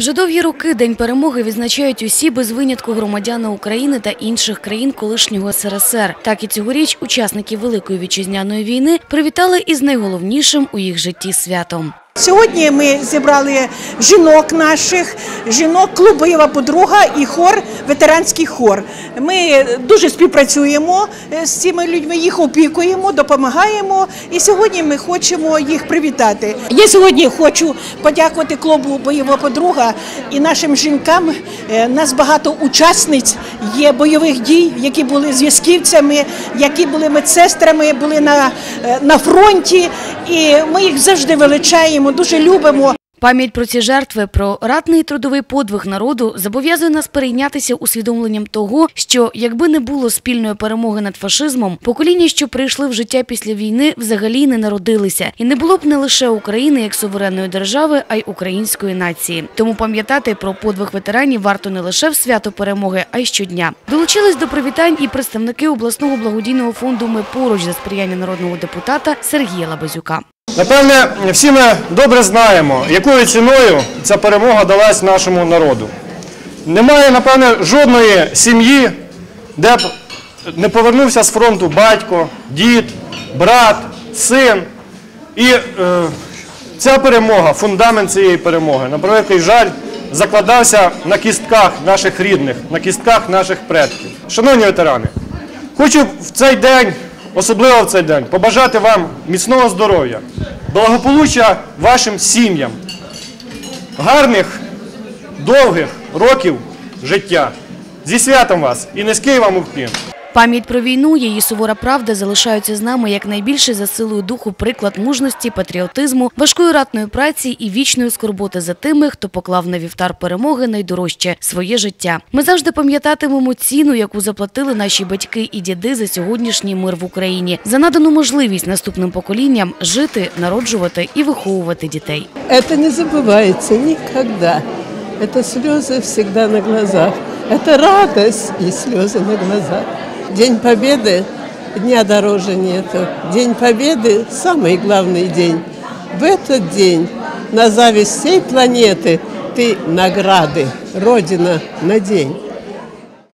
Вже довгі роки День перемоги відзначають усі без винятку громадяни України та інших країн колишнього СРСР. Так і цьогоріч учасники Великої вітчизняної війни привітали із найголовнішим у їх житті святом. Сьогодні ми зібрали жінок наших, жінок клуб «Бойова подруга» і хор, ветеранський хор. Ми дуже співпрацюємо е, з цими людьми, їх опікуємо, допомагаємо. І сьогодні ми хочемо їх привітати. Я сьогодні хочу подякувати клубу «Бойова подруга» і нашим жінкам. Е, Нас багато учасниць є бойових дій, які були зв'язківцями, які були медсестрами, були на, е, на фронті. І ми їх завжди величаємо, дуже любимо. Пам'ять про ці жертви, про ратний трудовий подвиг народу зобов'язує нас перейнятися усвідомленням того, що якби не було спільної перемоги над фашизмом, покоління, що прийшли в життя після війни, взагалі не народилися, і не було б не лише України як суверенної держави, а й української нації. Тому пам'ятати про подвиг ветеранів варто не лише в свято перемоги, а й щодня. Долучились до привітань і представники обласного благодійного фонду Ми поруч за сприяння народного депутата Сергія Лабазюка. Напевне, всі ми добре знаємо, якою ціною ця перемога далась нашому народу. Немає, напевне, жодної сім'ї, де б не повернувся з фронту батько, дід, брат, син. І е, ця перемога, фундамент цієї перемоги, на превеликий жаль, закладався на кістках наших рідних, на кістках наших предків. Шановні ветерани, хочу в цей день, особливо в цей день, побажати вам міцного здоров'я, благополуччя вашим сім'ям, гарних, довгих років життя. Зі святом вас і низький вам уклін. Пам'ять про війну, її сувора правда залишаються з нами як найбільше за силою духу приклад мужності, патріотизму, важкої ратної праці і вічної скорботи за тими, хто поклав на вівтар перемоги найдорожче своє життя. Ми завжди пам'ятатимемо ціну, яку заплатили наші батьки і діди за сьогоднішній мир в Україні, за надану можливість наступним поколінням жити, народжувати і виховувати дітей. Это не забывается никогда. Это слезы всегда на глазах. Это радость и слезы на глазах. День Победы дня дороже нету. День Победы – самый главный день. В этот день на зависть всей планеты ты награды Родина на день.